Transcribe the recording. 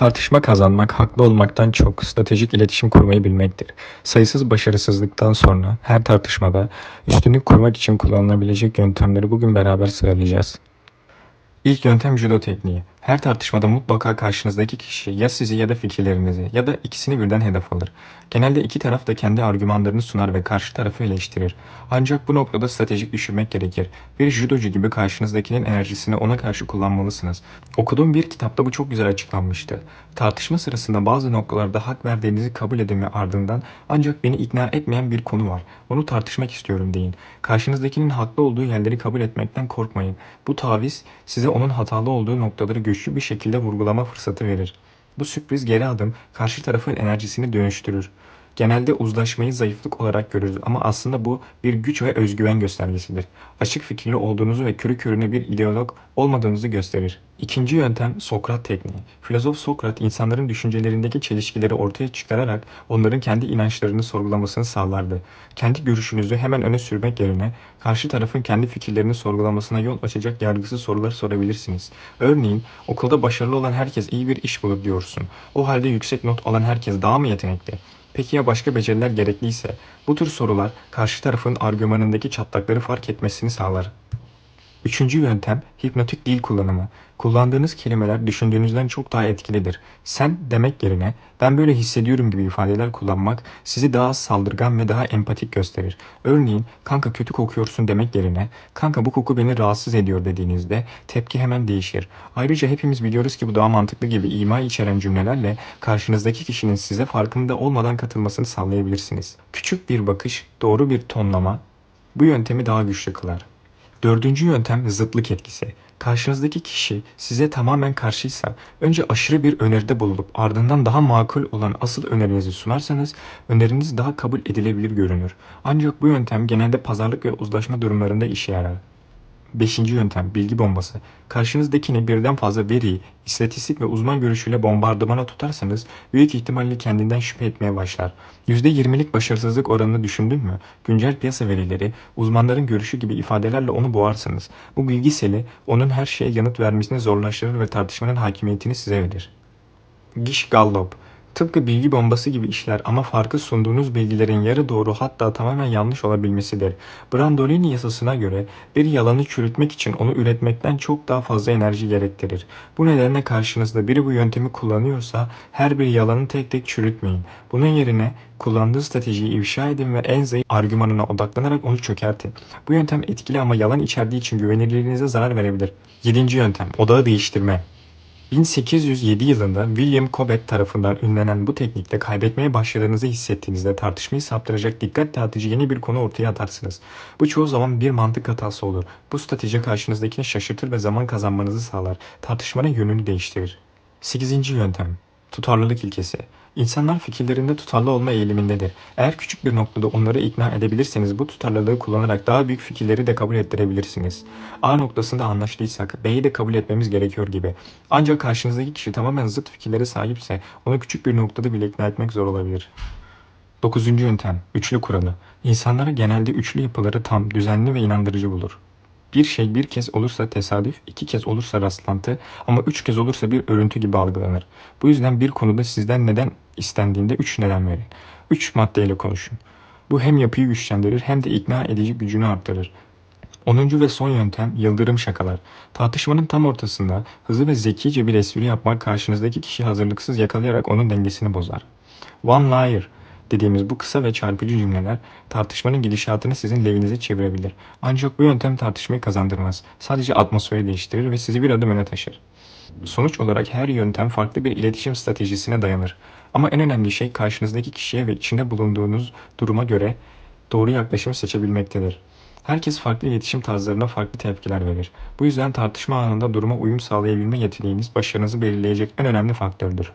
Tartışma kazanmak, haklı olmaktan çok stratejik iletişim kurmayı bilmektir. Sayısız başarısızlıktan sonra her tartışmada üstünlük kurmak için kullanılabilecek yöntemleri bugün beraber sıralayacağız. İlk yöntem judo tekniği. Her tartışmada mutlaka karşınızdaki kişi ya sizi ya da fikirlerinizi ya da ikisini birden hedef alır. Genelde iki taraf da kendi argümanlarını sunar ve karşı tarafı eleştirir. Ancak bu noktada stratejik düşünmek gerekir. Bir judocu gibi karşınızdakinin enerjisini ona karşı kullanmalısınız. Okuduğum bir kitapta bu çok güzel açıklanmıştı. Tartışma sırasında bazı noktalarda hak verdiğinizi kabul edin ardından ancak beni ikna etmeyen bir konu var. Onu tartışmak istiyorum deyin. Karşınızdakinin haklı olduğu yerleri kabul etmekten korkmayın. Bu taviz size onun hatalı olduğu noktaları güçlü bir şekilde vurgulama fırsatı verir. Bu sürpriz geri adım karşı tarafın enerjisini dönüştürür. Genelde uzlaşmayı zayıflık olarak görürüz ama aslında bu bir güç ve özgüven göstergesidir. Açık fikirli olduğunuzu ve körü körüne bir ideolog olmadığınızı gösterir. İkinci yöntem Sokrat tekniği. Filozof Sokrat insanların düşüncelerindeki çelişkileri ortaya çıkararak onların kendi inançlarını sorgulamasını sağlardı. Kendi görüşünüzü hemen öne sürmek yerine karşı tarafın kendi fikirlerini sorgulamasına yol açacak yargısız sorular sorabilirsiniz. Örneğin okulda başarılı olan herkes iyi bir iş bulur diyorsun. O halde yüksek not alan herkes daha mı yetenekli? Peki ya başka beceriler gerekliyse? Bu tür sorular karşı tarafın argümanındaki çatlakları fark etmesini sağlar. Üçüncü yöntem hipnotik dil kullanımı. Kullandığınız kelimeler düşündüğünüzden çok daha etkilidir. Sen demek yerine ben böyle hissediyorum gibi ifadeler kullanmak sizi daha saldırgan ve daha empatik gösterir. Örneğin kanka kötü kokuyorsun demek yerine kanka bu koku beni rahatsız ediyor dediğinizde tepki hemen değişir. Ayrıca hepimiz biliyoruz ki bu daha mantıklı gibi ima içeren cümlelerle karşınızdaki kişinin size farkında olmadan katılmasını sağlayabilirsiniz. Küçük bir bakış, doğru bir tonlama bu yöntemi daha güçlü kılar. Dördüncü yöntem zıtlık etkisi. Karşınızdaki kişi size tamamen karşıysa önce aşırı bir öneride bulunup ardından daha makul olan asıl önerinizi sunarsanız öneriniz daha kabul edilebilir görünür. Ancak bu yöntem genelde pazarlık ve uzlaşma durumlarında işe yarar. Beşinci yöntem bilgi bombası. Karşınızdakini birden fazla veriyi, istatistik ve uzman görüşüyle bombardımana tutarsanız büyük ihtimalle kendinden şüphe etmeye başlar. %20'lik başarısızlık oranını düşündün mü? Güncel piyasa verileri, uzmanların görüşü gibi ifadelerle onu boğarsınız. Bu bilgi seli onun her şeye yanıt vermesini zorlaştırır ve tartışmanın hakimiyetini size verir. Gish Gallop Tıpkı bilgi bombası gibi işler ama farkı sunduğunuz bilgilerin yarı doğru hatta tamamen yanlış olabilmesidir. Brandolini yasasına göre bir yalanı çürütmek için onu üretmekten çok daha fazla enerji gerektirir. Bu nedenle karşınızda biri bu yöntemi kullanıyorsa her bir yalanı tek tek çürütmeyin. Bunun yerine kullandığı stratejiyi ifşa edin ve en zayıf argümanına odaklanarak onu çökertin. Bu yöntem etkili ama yalan içerdiği için güvenilirliğinize zarar verebilir. 7. yöntem odağı değiştirme. 1807 yılında William Cobbett tarafından ünlenen bu teknikle kaybetmeye başladığınızı hissettiğinizde tartışmayı saptıracak dikkat dağıtıcı yeni bir konu ortaya atarsınız. Bu çoğu zaman bir mantık hatası olur. Bu strateji karşınızdakini şaşırtır ve zaman kazanmanızı sağlar. Tartışmanın yönünü değiştirir. 8. yöntem Tutarlılık ilkesi. İnsanlar fikirlerinde tutarlı olma eğilimindedir. Eğer küçük bir noktada onları ikna edebilirseniz bu tutarlılığı kullanarak daha büyük fikirleri de kabul ettirebilirsiniz. A noktasında anlaştıysak B'yi de kabul etmemiz gerekiyor gibi. Ancak karşınızdaki kişi tamamen zıt fikirlere sahipse onu küçük bir noktada bile ikna etmek zor olabilir. Dokuzuncu yöntem, üçlü kuralı. İnsanlara genelde üçlü yapıları tam, düzenli ve inandırıcı bulur. Bir şey bir kez olursa tesadüf, iki kez olursa rastlantı ama üç kez olursa bir örüntü gibi algılanır. Bu yüzden bir konuda sizden neden istendiğinde üç neden verin. Üç maddeyle konuşun. Bu hem yapıyı güçlendirir hem de ikna edici gücünü arttırır. 10. ve son yöntem yıldırım şakalar. Tartışmanın tam ortasında hızlı ve zekice bir espri yapmak karşınızdaki kişi hazırlıksız yakalayarak onun dengesini bozar. One liar dediğimiz bu kısa ve çarpıcı cümleler tartışmanın gidişatını sizin lehinize çevirebilir. Ancak bu yöntem tartışmayı kazandırmaz. Sadece atmosferi değiştirir ve sizi bir adım öne taşır. Sonuç olarak her yöntem farklı bir iletişim stratejisine dayanır. Ama en önemli şey karşınızdaki kişiye ve içinde bulunduğunuz duruma göre doğru yaklaşımı seçebilmektedir. Herkes farklı iletişim tarzlarına farklı tepkiler verir. Bu yüzden tartışma anında duruma uyum sağlayabilme yeteneğiniz başarınızı belirleyecek en önemli faktördür.